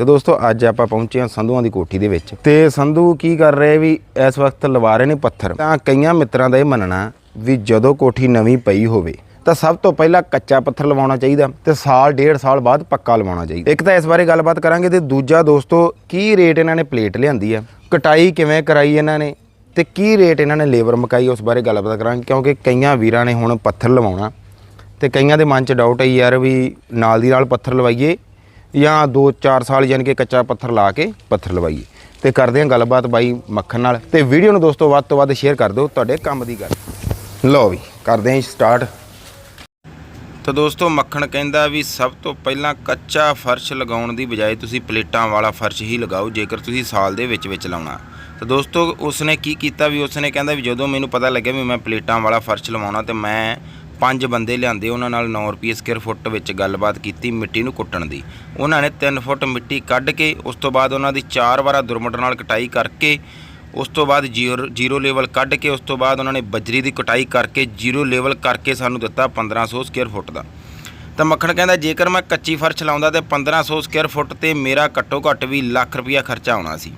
ਤੇ ਦੋਸਤੋ, ਅੱਜ ਆਪਾਂ ਪਹੁੰਚੇ ਹਾਂ ਸੰਧੂਆਂ ਦੀ ਕੋਠੀ ਦੇ ਵਿੱਚ। ਤੇ ਸੰਧੂ ਕੀ ਕਰ ਰਹੇ ਵੀ ਇਸ ਵਕਤ ਲਵਾ ਰਹੇ ਨੇ ਪੱਥਰ। ਤਾਂ ਕਈਆਂ ਮਿੱਤਰਾਂ ਦਾ ਇਹ ਮੰਨਣਾ ਵੀ ਜਦੋਂ ਕੋਠੀ ਨਵੀਂ ਪਈ ਹੋਵੇ, ਤਾਂ ਸਭ ਤੋਂ ਪਹਿਲਾਂ ਕੱਚਾ ਪੱਥਰ ਲਵਾਉਣਾ ਚਾਹੀਦਾ ਤੇ ਸਾਲ, ਡੇਢ ਸਾਲ ਬਾਅਦ ਪੱਕਾ ਲਵਾਉਣਾ ਚਾਹੀਦਾ। ਇੱਕ ਤਾਂ ਇਸ ਬਾਰੇ ਗੱਲਬਾਤ ਕਰਾਂਗੇ ਤੇ ਦੂਜਾ ਦੋਸਤੋ, ਕੀ ਰੇਟ ਇਹਨਾਂ ਨੇ ਪਲੇਟ ਲਿਆਂਦੀ ਆ? ਕਟਾਈ ਕਿਵੇਂ ਕਰਾਈ ਇਹਨਾਂ ਨੇ? ਤੇ ਕੀ ਰੇਟ ਇਹਨਾਂ ਨੇ ਲੇਬਰ ਮਕਾਈ, ਉਸ ਬਾਰੇ ਗੱਲਬਾਤ ਕਰਾਂਗੇ, ਕਿਉਂਕਿ ਕਈਆਂ ਵੀਰਾਂ ਨੇ ਹੁਣ ਪੱਥਰ ਲਵਾਉਣਾ ਤੇ ਕਈਆਂ ਦੇ ਮਨ 'ਚ ਡਾਊਟ ਹੈ ਯਾਰ ਵੀ ਨਾਲ ਦੀ ਨਾਲ ਪੱਥਰ ਲਵਾਈਏ ਜਾਂ 2-4 ਸਾਲ ਯਾਨੀ ਕਿ ਕੱਚਾ ਪੱਥਰ ਲਾ ਕੇ ਪੱਥਰ ਲਵਾਈਏ। ਤੇ ਕਰਦੇ ਹਾਂ ਗੱਲਬਾਤ ਬਾਈ ਮੱਖਣ ਨਾਲ। ਤੇ ਵੀਡੀਓ ਨੂੰ ਦੋਸਤੋ ਵੱਧ ਤੋਂ ਵੱਧ ਸ਼ੇਅਰ ਕਰ ਦਿਓ ਤੁਹਾਡੇ ਕੰਮ ਦੀ ਗੱਲ। ਲਓ ਵੀ, ਕਰਦੇ ਹਾਂ ਸਟਾਰਟ ਤਾਂ ਦੋਸਤੋ ਮੱਖਣ ਕਹਿੰਦਾ ਵੀ ਸਭ ਤੋਂ ਪਹਿਲਾਂ ਕੱਚਾ ਫਰਸ਼ ਲਗਾਉਣ ਦੀ ਬਜਾਏ ਤੁਸੀਂ ਪਲੇਟਾਂ ਵਾਲਾ ਫਰਸ਼ ਹੀ ਲਗਾਓ, ਜੇਕਰ ਤੁਸੀਂ ਸਾਲ ਦੇ ਵਿੱਚ ਵਿੱਚ ਲਾਉਣਾ। ਤਾਂ ਦੋਸਤੋ ਉਸਨੇ ਕੀ ਕੀਤਾ ਵੀ ਉਸਨੇ ਕਹਿੰਦਾ ਵੀ ਜਦੋਂ ਮੈਨੂੰ ਪਤਾ ਲੱਗਿਆ ਵੀ ਮੈਂ ਪਲੇਟਾਂ ਵਾਲਾ ਫਰਸ਼ ਲਵਾਉਣਾ, ਤੇ ਮੈਂ ਪੰਜ ਬੰਦੇ ਲਿਆਂਦੇ, ਉਹਨਾਂ ਨਾਲ 9 ਰੁਪਏ ਸਕੁਅਰ ਫੁੱਟ ਵਿੱਚ ਗੱਲਬਾਤ ਕੀਤੀ ਮਿੱਟੀ ਨੂੰ ਕੁੱਟਣ ਦੀ। ਉਹਨਾਂ ਨੇ 3 ਫੁੱਟ ਮਿੱਟੀ ਕੱਢ ਕੇ, ਉਸ ਤੋਂ ਬਾਅਦ ਉਹਨਾਂ ਦੀ ਚਾਰ ਵਾਰਾ ਦੁਰਮਟ ਨਾਲ ਕਟਾਈ ਕਰਕੇ, ਉਸ ਤੋਂ ਬਾਅਦ ਜ਼ੀਰੋ ਜ਼ੀਰੋ ਲੈਵਲ ਕੱਢ ਕੇ, ਉਸ ਤੋਂ ਬਾਅਦ ਉਹਨਾਂ ਨੇ ਬਜਰੀ ਦੀ ਕਟਾਈ ਕਰਕੇ, ਜ਼ੀਰੋ ਲੈਵਲ ਕਰਕੇ ਸਾਨੂੰ ਦਿੱਤਾ 1500 ਸਕੁਅਰ ਫੁੱਟ ਦਾ। ਤਾਂ ਮੱਖਣ ਕਹਿੰਦਾ, ਜੇਕਰ ਮੈਂ ਕੱਚੀ ਫਰਸ਼ ਲਾਉਂਦਾ ਤੇ 1500 ਸਕੁਅਰ ਫੁੱਟ ਤੇ ਮੇਰਾ ਘੱਟੋ ਘੱਟ ਵੀ ਲੱਖ ਰੁਪਈਆ ਖਰਚਾ ਆਉਣਾ ਸੀ।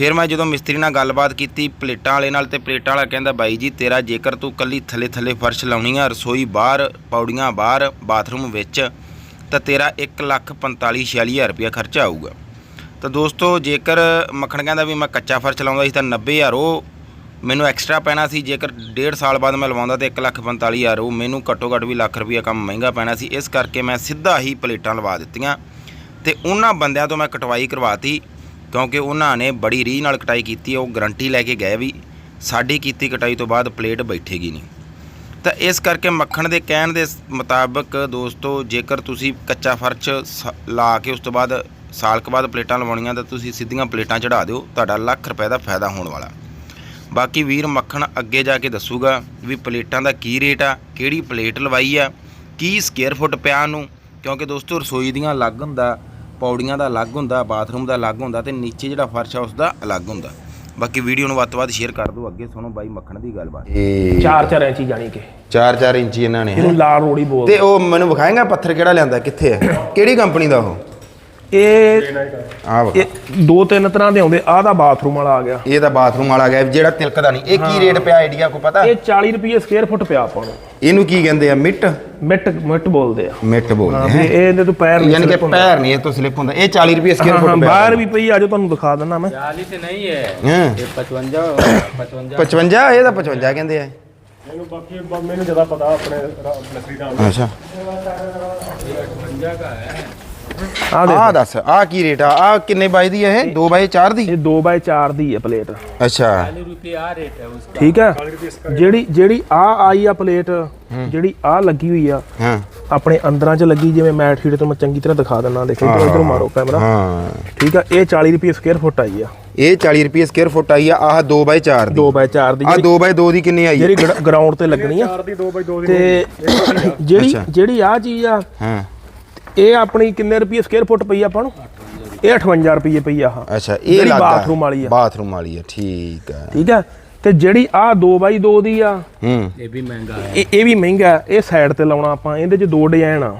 ਫਿਰ ਮੈਂ ਜਦੋਂ ਮਿਸਤਰੀ ਨਾਲ ਗੱਲਬਾਤ ਕੀਤੀ, ਪਲੇਟਾਂ ਵਾਲੇ ਨਾਲ ਤੇ ਪਲੇਟਾਂ ਵਾਲਾ ਕਹਿੰਦਾ, ਬਾਈ ਜੀ, ਤੇਰਾ ਜੇਕਰ ਤੂੰ ਕੱਲੀ ਥੱਲੇ ਥੱਲੇ ਫਰਸ਼ ਲਾਉਣੀ ਆ ਰਸੋਈ ਬਾਹਰ, ਪੌੜੀਆਂ ਬਾਹਰ, ਬਾਥਰੂਮ ਵਿੱਚ, ਤਾਂ ਤੇਰਾ 1 ਲੱਖ 45 46000 ਰੁਪਇਆ ਖਰਚਾ ਆਊਗਾ। ਤਾਂ ਦੋਸਤੋ, ਜੇਕਰ ਮੱਖਣ ਕਹਿੰਦਾ ਵੀ ਮੈਂ ਕੱਚਾ ਫਰਸ਼ ਲਾਉਂਦਾ ਸੀ ਤਾਂ 90000 ਉਹ ਮੈਨੂੰ ਐਕਸਟਰਾ ਪੈਣਾ ਸੀ, ਜੇਕਰ ਡੇਢ ਸਾਲ ਬਾਅਦ ਮੈਂ ਲਵਾਉਂਦਾ ਤੇ 1 ਲੱਖ 45000 ਉਹ ਮੈਨੂੰ ਘੱਟੋ ਘੱਟ ਵੀ ਲੱਖ ਰੁਪਈਆ ਕੰਮ ਮਹਿੰਗਾ ਪੈਣਾ ਸੀ। ਇਸ ਕਰਕੇ ਮੈਂ ਸਿੱਧਾ ਹੀ ਪਲੇਟਾਂ ਲਵਾ ਦਿੱਤੀਆਂ ਤੇ ਉਹਨਾਂ ਬੰਦਿਆਂ ਤੋਂ ਮੈਂ ਕਟਵਾਈ ਕਰਵਾਤੀ। ਕਿਉਂਕਿ ਉਹਨਾਂ ਨੇ ਬੜੀ ਰੀਹ ਨਾਲ ਕਟਾਈ ਕੀਤੀ, ਉਹ ਗਰੰਟੀ ਲੈ ਕੇ ਗਏ ਵੀ ਸਾਡੀ ਕੀਤੀ ਕਟਾਈ ਤੋਂ ਬਾਅਦ ਪਲੇਟ ਬੈਠੇਗੀ ਨਹੀਂ। ਤਾਂ ਇਸ ਕਰਕੇ ਮੱਖਣ ਦੇ ਕਹਿਣ ਦੇ ਮੁਤਾਬਕ ਦੋਸਤੋ, ਜੇਕਰ ਤੁਸੀਂ ਕੱਚਾ ਫਰਸ਼ ਸ- ਲਾ ਕੇ ਉਸ ਤੋਂ ਬਾਅਦ ਸਾਲ ਕੁ ਬਾਅਦ ਪਲੇਟਾਂ ਲਵਾਉਣੀਆਂ, ਤਾਂ ਤੁਸੀਂ ਸਿੱਧੀਆਂ ਪਲੇਟਾਂ ਚੜਾ ਦਿਓ, ਤੁਹਾਡਾ ਲੱਖ ਰੁਪਏ ਦਾ ਫਾਇਦਾ ਹੋਣ ਵਾਲਾ। ਬਾਕੀ ਵੀਰ ਮੱਖਣ ਅੱਗੇ ਜਾ ਕੇ ਦੱਸੂਗਾ ਵੀ ਪਲੇਟਾਂ ਦਾ ਕੀ ਰੇਟ ਆ, ਕਿਹੜੀ ਪਲੇਟ ਲਵਾਈ ਆ, ਕੀ ਸਕੁਅਰ ਫੁੱਟ ਪਿਆ ਨੂੰ ਕਿਉਂਕਿ ਦੋਸਤੋ ਰਸੋਈ ਦੀਆਂ ਅਲੱਗ ਹੁੰਦਾ ਪੌੜੀਆਂ ਦਾ ਅਲੱਗ ਹੁੰਦਾ ਬਾਥਰੂਮ ਦਾ ਅਲੱਗ ਹੁੰਦਾ ਤੇ ਨੀਚੇ ਜਿਹੜਾ ਫਰਸ਼ ਆ ਉਸ ਦਾ ਅਲੱਗ ਹੁੰਦਾ। ਬਾਕੀ ਵੀਡੀਓ ਨੂੰ ਵੱਧ ਤੋਂ ਵੱਧ ਸ਼ੇਅਰ ਕਰ ਦਿਓ ਅੱਗੇ ਸੁਣੋ ਬਾਈ ਮੱਖਣ ਦੀ ਗੱਲਬਾਤ। ਇਹ 4-4 ਇੰਚੀ ਜਾਣੀ ਕਿ। 4-4 ਇੰਚੀ ਇਹਨਾਂ ਨੇ ਇਹਨੂੰ ਲਾਲ ਰੋੜੀ ਬੋਲ ਤੇ ਉਹ ਮੈਨੂੰ ਵਿਖਾਏਗਾ ਪੱਥਰ ਕਿਹੜਾ ਲਿਆਂਦਾ ਕਿੱਥੇ ਹੈ ਕਿਹੜੀ ਕੰਪਨੀ ਦਾ ਉਹ? ਇਹ ਆਹ ਵਾ। ਇਹ ਦੋ ਤਿੰਨ ਤਰ੍ਹਾਂ ਦੇ ਆਉਂਦੇ ਆਹ ਦਾ ਬਾਥਰੂਮ ਵਾਲਾ ਆ ਗਿਆ। ਇਹ ਤਾਂ ਬਾਥਰੂਮ ਵਾਲਾ ਗਿਆ ਜਿਹੜਾ ਤਿਲਕਦਾ ਨਹੀਂ ਇਹ ਕੀ ਰੇਟ ਪਿਆ ਆਈਡੀਆ ਕੋ ਪਤਾ? ਇਹ 40 ਰੁਪਏ ਸਕੁਅਰ ਫੁੱਟ ਪਿਆ ਆਪਾਂ ਨੂੰ। ਇਹਨੂੰ ਕੀ ਕਹਿੰਦੇ ਆ ਮਿੱਟ? ਮਿੱਟ ਮਿੱਟ ਬੋਲਦੇ ਆ। ਮਿੱਟ ਬੋਲਦੇ ਆ ਇਹ ਇਹਦੇ ਤੋਂ ਪੈਰ ਨਹੀਂ ਯਾਨੀ ਕਿ ਪੈਰ ਨਹੀਂ ਇਹ ਤੋਂ ਸਲਿਪ ਹੁੰਦਾ। ਇਹ 40 ਰੁਪਏ ਸਕੁਅਰ ਫੁੱਟ ਪਿਆ ਬਾਹਰ ਵੀ ਪਈ ਆਜੋ ਤੁਹਾਨੂੰ ਦਿਖਾ ਦਿੰਦਾ ਮੈਂ। 40 ਤੇ ਨਹੀਂ ਹੈ। 55 55 55 ਇਹ ਤਾਂ 55 ਕਹਿੰਦੇ ਆ। ਮੈਨੂੰ ਬਾਕੀ ਮੈਨੂੰ ਜ਼ਿਆਦਾ ਪਤਾ ਆਪਣੇ ਨਸਰੀ ਦਾ ਅੱਛਾ। ਇਹ ਦਾ ਹੈ। ਆ ਦੇ ਆ ਦੱਸ ਆ ਕੀ ਰੇਟ ਆ? ਆ ਕਿੰਨੇ ਬਾਈ ਦੀ ਇਹ? 2 ਬਾਈ 4 ਦੀ? ਇਹ 2 ਬਾਈ 4 ਦੀ ਹੈ ਪਲੇਟ। ਅੱਛਾ। ਠੀਕ ਹੈ? ਜਿਹੜੀ ਜਿਹੜੀ ਆ ਆਈ ਆ ਪਲੇਟ ਜਿਹੜੀ ਆ ਲੱਗੀ ਹੋਈ ਆ ਆਪਣੇ ਅੰਦਰਾਂ 'ਚ ਲੱਗੀ ਜਿਵੇਂ ਮੈਟ ਸ਼ੀਟ ਤੇ ਮੈਂ ਚੰਗੀ ਤਰ੍ਹਾਂ ਦਿਖਾ ਦਿੰਦਾ ਦੇਖੋ ਇਧਰ ਮਾਰੋ ਕੈਮਰਾ ਹਾਂ। ਠੀਕ ਆ? ਇਹ 40 ਰੁਪਏ ਸਕੁਅਰ ਫੁੱਟ ਆਈ ਆ। ਇਹ 40 ਰੁਪਏ ਸਕੁਅਰ ਫੁੱਟ ਆਈ ਆ ਆਹ 2 ਬਾਈ 4 ਦੀ। 2 ਬਾਈ 4 ਦੀ। ਆ 2/2 ਦੀ ਕਿੰਨੀ ਆਈ? ਜਿਹੜੀ ਗਰਾਊਂਡ ਤੇ ਲੱਗਣੀ ਆ। 4 ਦੀ 2/2 ਦੀ ਤੇ ਜਿਹੜੀ ਜਿਹੜੀ ਆ ਚੀਜ਼ ਆ ਹਾਂ। ਇਹ ਆਪਣੀ ਕਿੰਨੇ ਰੁਪਏ ਸਕੁਅਰ ਫੁੱਟ ਪਈ ਆਪਾਂ ਨੂੰ? ਇਹ 58 ਰੁਪਏ ਪਈ ਆ ਹਾਂ ਅੱਛਾ ਇਹ ਲੱਗਦਾ ਬਾਥਰੂਮ ਵਾਲੀ ਆ। ਬਾਥਰੂਮ ਵਾਲੀ ਆ ਠੀਕ ਆ। ਠੀਕ ਆ? ਤੇ ਜਿਹੜੀ ਆ 2x2 ਦੀ ਆ ਹੂੰ। ਇਹ ਵੀ ਮਹਿੰਗਾ ਇਹ ਇਹ ਵੀ ਮਹਿੰਗਾ ਇਹ ਸਾਈਡ ਤੇ ਲਾਉਣਾ ਆਪਾਂ ਇਹਦੇ ਚ ਦੋ ਡਿਜ਼ਾਈਨ ਆ।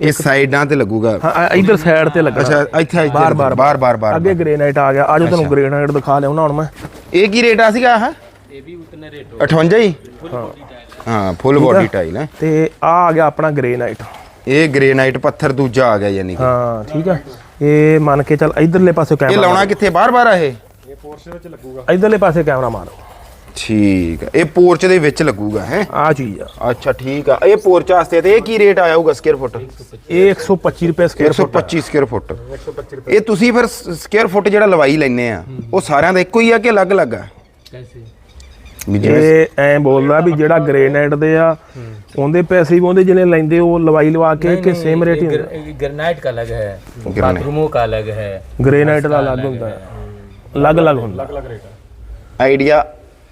ਇਹ ਸਾਈਡਾਂ ਤੇ ਲੱਗੂਗਾ। ਹਾਂ ਇਧਰ ਸਾਈਡ ਤੇ ਲੱਗਾ ਅੱਛਾ ਇੱਥੇ ਇੱਥੇ ਬਾਰ ਬਾਰ। ਬਾਰ ਬਾਰ ਬਾਰ। ਅੱਗੇ ਗ੍ਰੇਨਾਈਟ ਆ ਗਿਆ। ਆਜੋ ਤੁਹਾਨੂੰ ਗ੍ਰੇਨਾਈਟ ਦਿਖਾ ਲਿਆਉਣਾ ਹੁਣ ਮੈਂ। ਇਹ ਕੀ ਰੇਟ ਆ ਸੀਗਾ ਆਹ? ਇਹ ਵੀ ਉਤਨੇ ਰੇਟ 58 ਹੀ? ਹਾਂ। ਫੁੱਲ ਬੋਡੀ ਟਾਈਲ ਹੈ। ਤੇ ਆ ਆ ਗਿਆ ਆਪਣਾ ਗ੍ਰੇਨਾਈਟ ਇਹ ਗ੍ਰੇਨਾਈਟ ਪੱਥਰ ਦੂਜਾ ਆ ਗਿਆ ਯਾਨੀ ਕਿ। ਹਾਂ ਠੀਕ ਆ। ਇਹ ਮੰਨ ਕੇ ਚੱਲ ਇਧਰਲੇ ਪਾਸੇ ਇਹ ਕੈਮਰਾ ਲਾਉਣਾ ਕਿੱਥੇ? ਬਾਰ ਬਾਰ ਆ ਇਹ? ਇਹ ਪੋਰਸ਼ ਵਿੱਚ ਲੱਗੂਗਾ। ਇਧਰਲੇ ਪਾਸੇ ਕੈਮਰਾ ਮਾਰੋ। ਠੀਕ ਆ। ਇਹ ਪੋਰਚ ਦੇ ਵਿੱਚ ਲੱਗੂਗਾ ਹੈ? ਆ ਚੀਜ਼ ਆ। ਅੱਛਾ ਠੀਕ ਆ। ਇਹ ਪੋਰਚ ਵਾਸਤੇ ਤੇ ਇਹ ਕੀ ਰੇਟ ਆਇਆ ਹੋਊਗਾ ਸਕੁਅਰ ਫੁੱਟ ਇਹ 125 ਰੁਪਏ ਸਕੁਅਰ ਫੁੱਟ 125 ਸਕੁਅਰ ਫੁੱਟ ਇਹ ਤੁਸੀਂ ਫਿਰ ਸਕੁਅਰ ਫੁੱਟ ਜਿਹੜਾ ਲਵਾਈ ਲੈਨੇ ਆ ਉਹ ਸਾਰਿਆਂ ਦਾ ਇੱਕੋ ਹੀ ਆ ਕਿ ਅਲੱਗ-ਅਲੱਗ ਆ? ਇਹ ਐ ਬੋਲਦਾ ਵੀ ਜਿਹੜਾ ਗ੍ਰੇਨਾਈਟ ਦੇ ਆ ਉਹਦੇ ਪੈਸੇ ਵੀ ਉਹਦੇ ਜਿਹਨੇ ਲੈਂਦੇ ਉਹ ਲਵਾਈ ਲਵਾ ਕੇ ਕਿ ਸੇਮ ਰੇਟ ਹੀ ਹੁੰਦਾ ग्रेनाइट का अलग है बाथरूमों का अलग है ਗ੍ਰੇਨਾਈਟ ਦਾ ਅਲੱਗ ਹੁੰਦਾ ਹੈ ਅਲੱਗ ਅਲੱਗ ਹੁੰਦਾ ਅਲੱਗ ਰੇਟ ਹੈ आइडिया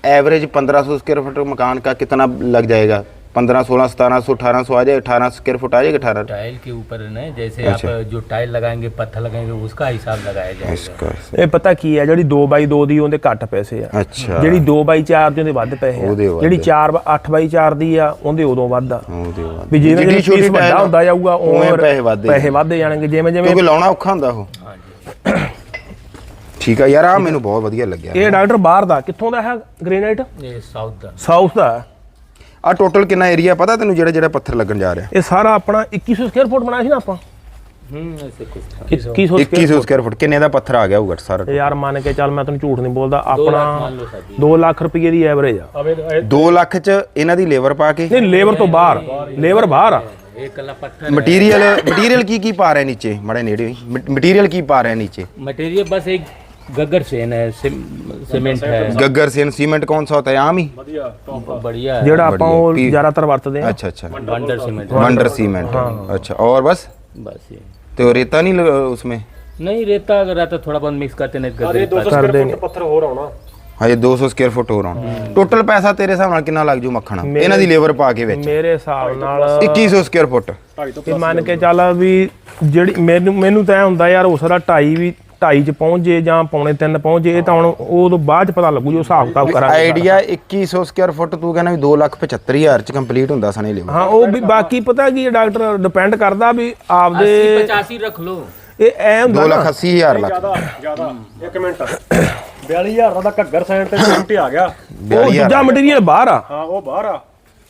एवरेज 1500 स्क्वायर फुट मकान का कितना लग जाएगा 15 16 1700 1800 आ जाए 18 स्क्वायर फुट आ जाएगा 18 टाइल के ऊपर नहीं जैसे आप जो टाइल लगाएंगे पत्थर लगाएंगे उसका हिसाब लगाया जाएगा इसका ਇਹ ਪਤਾ ਕੀ ਹੈ ਜਿਹੜੀ 2x2 ਦੀ ਉਹਦੇ ਘੱਟ ਪੈਸੇ ਆ अच्छा ਜਿਹੜੀ 2x4 ਦੀ ਉਹਦੇ ਵੱਧ ਪੈਸੇ ਉਹਦੇ ਆ ਵੱਧ। ਜਿਹੜੀ 4 8x4 ਦੀ ਆ ਉਹਦੇ ਉਦੋਂ ਵੱਧ ਆ ਉਹਦੇ ਬਾਅਦ ਵੀ ਜਿਵੇਂ ਜਿੱਡੀ ਜਿਵੇਂ ਛੋਟੀ ਪੀਸ ਵੱਡਾ tile ਹੁੰਦਾ ਜਾਊਗਾ ਉਵੇਂ ਉਵੇਂ ਪੈਸੇ ਵੱਧਦੇ ਪੈਸੇ ਵੱਧਦੇ ਜਾਣਗੇ ਜਿਵੇਂ ਜਿਵੇਂ ਕਿਉਂਕਿ ਲਾਉਣਾ ਔਖਾ ਹੁੰਦਾ ਉਹ ਠੀਕ ਆ ਯਾਰ ਆ ਮੈਨੂੰ ਬਹੁਤ ਵਧੀਆ ਲੱਗਿਆ ਇਹ ਡਾਕਟਰ ਬਾਹਰ ਦਾ ਕਿੱਥੋਂ ਦਾ ਹੈ ਗ੍ਰੇਨਾਈਟ ये साउथ का ਸਾਊਥ ਦਾ ਹੈ। ਆ ਟੋਟਲ ਕਿੰਨਾ ਏਰੀਆ ਪਤਾ ਤੈਨੂੰ ਜਿਹੜਾ ਜਿਹੜਾ ਪੱਥਰ ਲੱਗਣ ਜਾ ਰਿਹਾ? ਇਹ ਸਾਰਾ ਆਪਣਾ 2100 ਸਕੁਅਰ ਫੁੱਟ ਬਣਾਇਆ ਸੀ ਨਾ ਆਪਾਂ? ਹੂੰ ਐਸੇ ਕੁਝ 2100 ਸਕੁਅਰ ਫੁੱਟ ਕਿੰਨੇ ਦਾ ਪੱਥਰ ਆ ਗਿਆ ਹੋਊਗਾ ਸਾਰਾ ਯਾਰ ਮੰਨ ਕੇ ਚੱਲ ਮੈਂ ਤੈਨੂੰ ਝੂਠ ਨਹੀਂ ਬੋਲਦਾ ਆਪਣਾ 2 ਲੱਖ ਰੁਪਏ ਦੀ ਐਵਰੇਜ ਆ। 2 ਲੱਖ ਚ ਇਹਨਾਂ ਦੀ ਲੇਬਰ ਪਾ ਕੇ? ਨਹੀਂ ਲੇਬਰ ਤੋਂ ਬਾਹਰ। ਲੇਬਰ ਬਾਹਰ ਆ। ਇਹ ਕੱਲਾ ਪੱਥਰ ਮਟੀਰੀਅਲ ਮਟੀਰੀਅਲ ਕੀ ਕੀ ਪਾ ਰਿਹਾ ਨੀਚੇ? ਮੜੇ ਨੇੜੇ ਮਟੀਰੀਅਲ ਕੀ ਪਾ ਰਿਹਾ ਨੀਚੇ? ਮਟੀਰੀਅਲ ਬਸ ਇੱਕ गगर सेन है सिम, सीमेंट है गग्गर सेन सीमेंट कौन सा होता है आम ही ਵਧੀਆ ਟੌਪ बढ़िया है ਜਿਹੜਾ ਆਪਾਂ ਉਹ बढ़िया। ਜ਼ਿਆਦਾਤਰ ਵਰਤਦੇ ਆ अच्छा अच्छा वंडर सीमेंट वंडर सीमेंट अच्छा और बस बस ये तो रेता नहीं लगा उसमें नहीं रेता अगर रहता थोड़ा बहुत मिक्स करते नहीं तो ਅਰੇ गदरे 200 ਕਰ ਸਕੁਅਰ ਦੇਣਗੇ। ਫੁੱਟ ਪੱਥਰ ਹੋਰ ਆਉਣਾ ਹਾਂ ਇਹ 200 ਸਕੁਅਰ ਫੁੱਟ ਹੋ ਰਹਾ ਟੋਟਲ ਪੈਸਾ ਤੇਰੇ ਹਿਸਾਬ ਨਾਲ ਕਿੰਨਾ ਲੱਗ ਜੂ ਮੱਖਣ ਇਹਨਾਂ ਦੀ ਲੇਬਰ ਪਾ ਕੇ ਵਿੱਚ ਮੇਰੇ ਹਿਸਾਬ ਨਾਲ 2100 ਸਕੁਅਰ ਫੁੱਟ 2.5 ਤੋਂ ਇਹ ਮੰਨ ਕੇ ਚੱਲ ਵੀ ਜਿਹੜੀ ਮੈਨੂੰ ਮੈਨੂੰ ਤਾਂ ਐ ਹੁੰਦਾ ਯਾਰ ਹੋ ਸਕਦਾ 2.5 ਵੀ ਢਾਈ ਚ ਪਹੁੰਚ ਜੇ ਜਾਂ ਪੌਣੇ 3 ਪਹੁੰਚ ਜੇ ਤਾਂ ਹੁਣ ਉਹ ਤੋਂ ਬਾਅਦ ਚ ਪਤਾ ਲੱਗੂ ਜੋ ਹਿਸਾਬ ਕਿਤਾਬ ਕਰਾਂਗੇ। ਆਈਡੀਆ 2100 ਸਕੁਅਰ ਫੁੱਟ ਤੂੰ ਕਹਿੰਦਾ ਵੀ 275000 ਚ ਕੰਪਲੀਟ ਹੁੰਦਾ ਸਣੇ ਲਿਓ ਹਾਂ ਉਹ ਵੀ ਬਾਕੀ ਪਤਾ ਕੀ ਹੈ ਡਾਕਟਰ ਡਿਪੈਂਡ ਕਰਦਾ ਵੀ ਆਪਦੇ 85 ਰੱਖ ਲਓ। ਇਹ ਐ ਹੁੰਦਾ 2 ਲੱਖ 80000 ਲੱਖ। ਜ਼ਿਆਦਾ ਜ਼ਿਆਦਾ 1 ਮਿੰਟ। 42000 ਦਾ ਘੱਗਰ ਸਾਈਡ ਤੇ ਪ੍ਰਿੰਟ ਆ ਗਿਆ। ਉਹ ਦੂਜਾ ਮਟੀਰੀਅਲ ਬਾਹਰ ਆ। ਹਾਂ ਉਹ ਬਾਹਰ ਆ।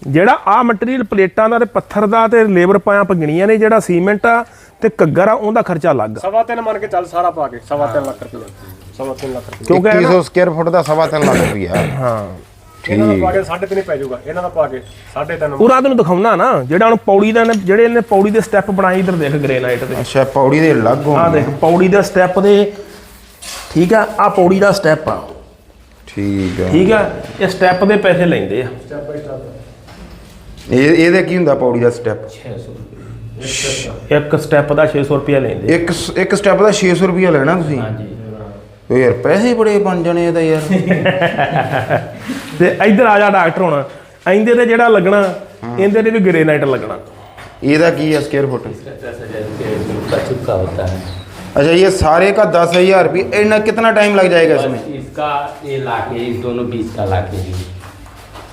ਜਿਹੜਾ ਆ ਮਟੀਰੀਅਲ ਪਲੇਟਾਂ ਦਾ ਤੇ ਪੱਥਰ ਦਾ ਤੇ ਲੇਬਰ ਪਾਇਆ ਪਗਣੀਆਂ ਨੇ ਜਿਹੜਾ ਸੀਮੈਂਟ ਆ ਤੇ ਘੱਗਰ ਆ ਉਹਦਾ ਖਰਚਾ ਅਲੱਗ ਆ। ਸਵਾ ਤਿੰਨ ਮੰਨ ਕੇ ਚੱਲ ਸਾਰਾ ਪਾ ਕੇ ਸਵਾ ਤਿੰਨ ਲੱਖ ਰੁਪਏ ਸਵਾ ਤਿੰਨ ਲੱਖ ਰੁਪਏ ਕਿਉਂਕਿ ਇਹ ਨਾ- 2100 ਸਕੁਅਰ ਫੁੱਟ ਦਾ 3.5 ਲੱਖ ਰੁਪਇਆ ਹਾਂ। ਇਹਨਾਂ ਦਾ ਪਾ ਕੇ ਸਾਢੇ ਤਿੰਨ ਹੀ ਪੈ ਜਾਊਗਾ। ਇਹਨਾਂ ਦਾ ਪਾ ਕੇ ਸਾਢੇ ਤਿੰਨ ਪੂਰਾ ਤੈਨੂੰ ਦਿਖਾਉਣਾ ਨਾ ਜਿਹੜਾ ਹੁਣ ਪੌੜੀ ਦਾ ਇਹਨੇ- ਜਿਹੜੇ ਇਹਨੇ ਪੌੜੀ ਦੇ ਸਟੈਪ ਬਣਾਏ ਇਧਰ ਦੇਖ ਗ੍ਰੇਨਾਈਟ ਤੇ ਅੱਛਾ ਪੌੜੀ ਦੇ ਅਲੱਗ ਆ ਹੋਣ ਦੇਖ ਪੌੜੀ ਦੇ ਸਟੈਪ ਦੇ ਠੀਕ ਆ ਆ ਪੌੜੀ ਦਾ ਸਟੈਪ ਆ। ਠੀਕ ਆ। ਠੀਕ ਆ ਇਹ ਸਟੈਪ ਦੇ ਪੈਸੇ ਲੈਂਦੇ ਆ। ਇਹ ਇਹਦੇ ਕੀ ਹੁੰਦਾ ਪੌੜੀ ਦਾ ਸਟੈਪ ਇੱਕ ਸਟੈਪ ਦਾ 600 ਰੁਪਏ ਲੈਂਦੇ ਇੱਕ ਇੱਕ ਸਟੈਪ ਦਾ 600 ਰੁਪਇਆ ਲੈਣਾ ਤੁਸੀਂ हाँ जी ਓ ਯਾਰ ਪੈਸੇ ਬੜੇ ਬਣ ਜਾਣੇ ਇਹਦਾ ਯਾਰ ਤੇ ਇੱਧਰ ਆ ਜਾ ਡਾਕਟਰ ਹੁਣ ਇਹਦੇ ਤੇ ਜਿਹੜਾ ਲੱਗਣਾ ਇਹਦੇ ਤੇ ਵੀ ਗ੍ਰੇਨਾਈਟ ਲੱਗਣਾ ਇਹਦਾ ਕੀ ਹੈ ਸਕੁਅਰ ਫੁੱਟ दस हजार रुपये का चुपका होता है अच्छा ये सारे का दस हजार रुपये इतना कितना टाइम लग जाएगा इसमें बस इसका ये लाके इस दोनों बीच का लाके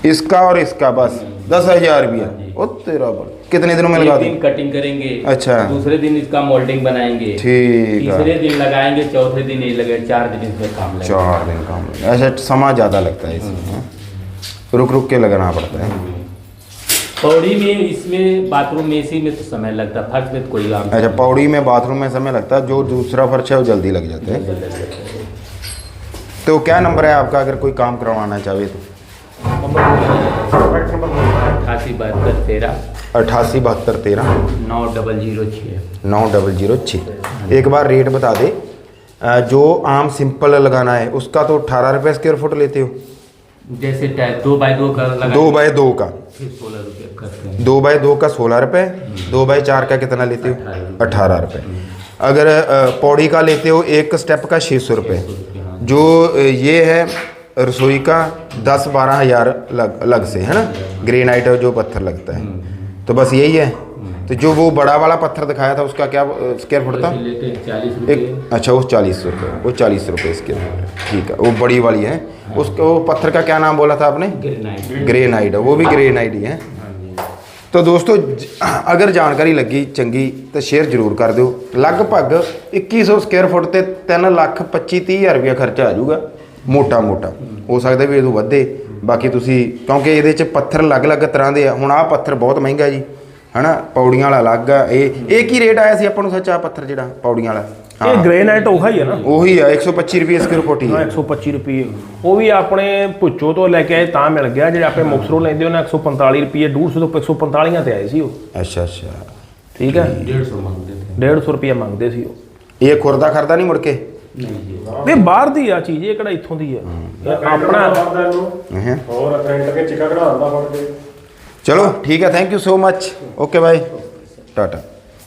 इसका और इसका बस दस हज़ार रुपया ओ तेरा बड़। कितने दिनों में लगा दिन कटिंग करेंगे अच्छा। दूसरे दिन इसका मोल्डिंग बनाएँगे। ठीक है। तीसरे दिन लगाएँगे चौथे दिन ये लगे चार दिन इसमें काम लगेगा। चार दिन काम लगेगा। अच्छा समय ज़्यादा लगता है इसमें हाँ? रुक रुक के लगाना पड़ता है। पौड़ी में इसमें बाथरूम में इसी में तो समय लगता है फर्श में तो कोई काम अच्छा पौड़ी में बाथरूम में समय लगता है जो दूसरा फर्श है वो जल्दी लग जाता है। तो क्या नंबर है आपका अगर कोई काम करवाना चाहे तो? अठासी बहत्तर तेरह। अट्ठासी बहत्तर तेरह। नौ डबल ज़ीरो छः। नौ डबल ज़ीरो छः। एक बार रेट बता दे। जो आम सिंपल लगाना है उसका तो अठारह रुपये स्क्वायर फुट लेते हो। जैसे दो बाय दो का लगा दो बाय दो का। सोलह रुपये करते हैं। दो बाय दो का सोलह रुपये दो बाय चार का कितना लेते हो? अठारह रुपये। अगर पौड़ी का लेते हो एक स्टेप का छः सौ रुपये। जो ये है रसोई का दस बारह हजार लग लग से है ना ग्रेनाइट जो पत्थर लगता है तो बस यही है तो जो वो बड़ा वाला पत्थर दिखाया था उसका क्या स्क्वायर फुट था वैसे लेते हैं चालीस रुपये एक अच्छा वो चालीस रुपये वो चालीस रुपये इसके ठीक है वो बड़ी वाली है उसको वो पत्थर का क्या नाम बोला था आपने ग्रेनाइट ग्रेनाइट वो भी ग्रेनाइट ही है ਤੋ ਦੋਸਤੋ ਜ- ਅਗਰ ਜਾਣਕਾਰੀ ਲੱਗੀ ਚੰਗੀ ਤਾਂ ਸ਼ੇਅਰ ਜ਼ਰੂਰ ਕਰ ਦਿਓ ਲਗਭਗ 2100 ਸਕੁਅਰ ਫੁੱਟ ਤੇ 3 ਲੱਖ 25 30 ਹਜ਼ਾਰ ਰੁਪਇਆ ਖਰਚਾ ਆ ਜਾਊਗਾ ਮੋਟਾ-ਮੋਟਾ ਹੋ ਸਕਦਾ ਵੀ ਇਹ ਵੱਧੇ। ਬਾਕੀ ਤੁਸੀਂ ਕਿਉਂਕਿ ਇਹਦੇ 'ਚ ਪੱਥਰ ਅਲੱਗ-ਅਲੱਗ ਤਰ੍ਹਾਂ ਦੇ ਆ। ਹੁਣ ਆਹ ਪੱਥਰ ਬਹੁਤ ਮਹਿੰਗਾ ਜੀ। ਹਨਾ? ਪੌੜੀਆਂ ਵਾਲਾ ਅਲੱਗ ਆ। ਇਹ ਇਹ ਕੀ ਰੇਟ ਆਇਆ ਸੀ ਆਪਾਂ ਨੂੰ ਸੱਚਾ ਪੱਥਰ ਜਿਹੜਾ ਪੌੜੀਆਂ ਵਾਲਾ? ਇਹ ਗ੍ਰੇਨਾਈਟ ਉਹੀ ਹੀ ਆ ਨਾ। ਉਹੀ ਆ 125 ਰੁਪਏ ਸਕੁਅਰ ਫੁੱਟ ਹੀ ਹਾਂ 125 ਰੁਪਏ। ਉਹ ਵੀ ਆਪਣੇ ਪੁੱਛੋ ਤੋਂ ਲੈ ਕੇ ਆਏ ਤਾਂ ਮਿਲ ਗਿਆ। ਜਿਹੜੇ ਆਪੇ ਮੁਕਸਰੋਂ ਲੈਂਦੇ ਉਹਨਾਂ 145 ਰੁਪਏ 150 ਤੋਂ 145 ਤੇ ਆਏ ਸੀ ਉਹ। ਅੱਛਾ ਅੱਛਾ। ਠੀਕ ਹੈ? 150 ਮੰਗਦੇ 150 ਰੁਪਏ ਮੰਗਦੇ ਸੀ ਉਹ। ਇਹ ਖੁਰਦਾ ਖਰਦਾ ਨਹੀਂ ਮੁੜ ਕੇ? ਨਹੀਂ ਬਾਹਰ ਦੀ ਆ ਚੀਜ਼ ਇਹ ਕਿਹੜਾ ਇੱਥੋਂ ਦੀ ਆ? ਆਪਣਾ ਹੋਰ ਅਕਰੈਂਟ ਕੇ ਚਿਕਾ ਕਢਾਉਂਦਾ ਫੜ ਕੇ। ਚਲੋ ਠੀਕ ਹੈ thank you so much okay bye tata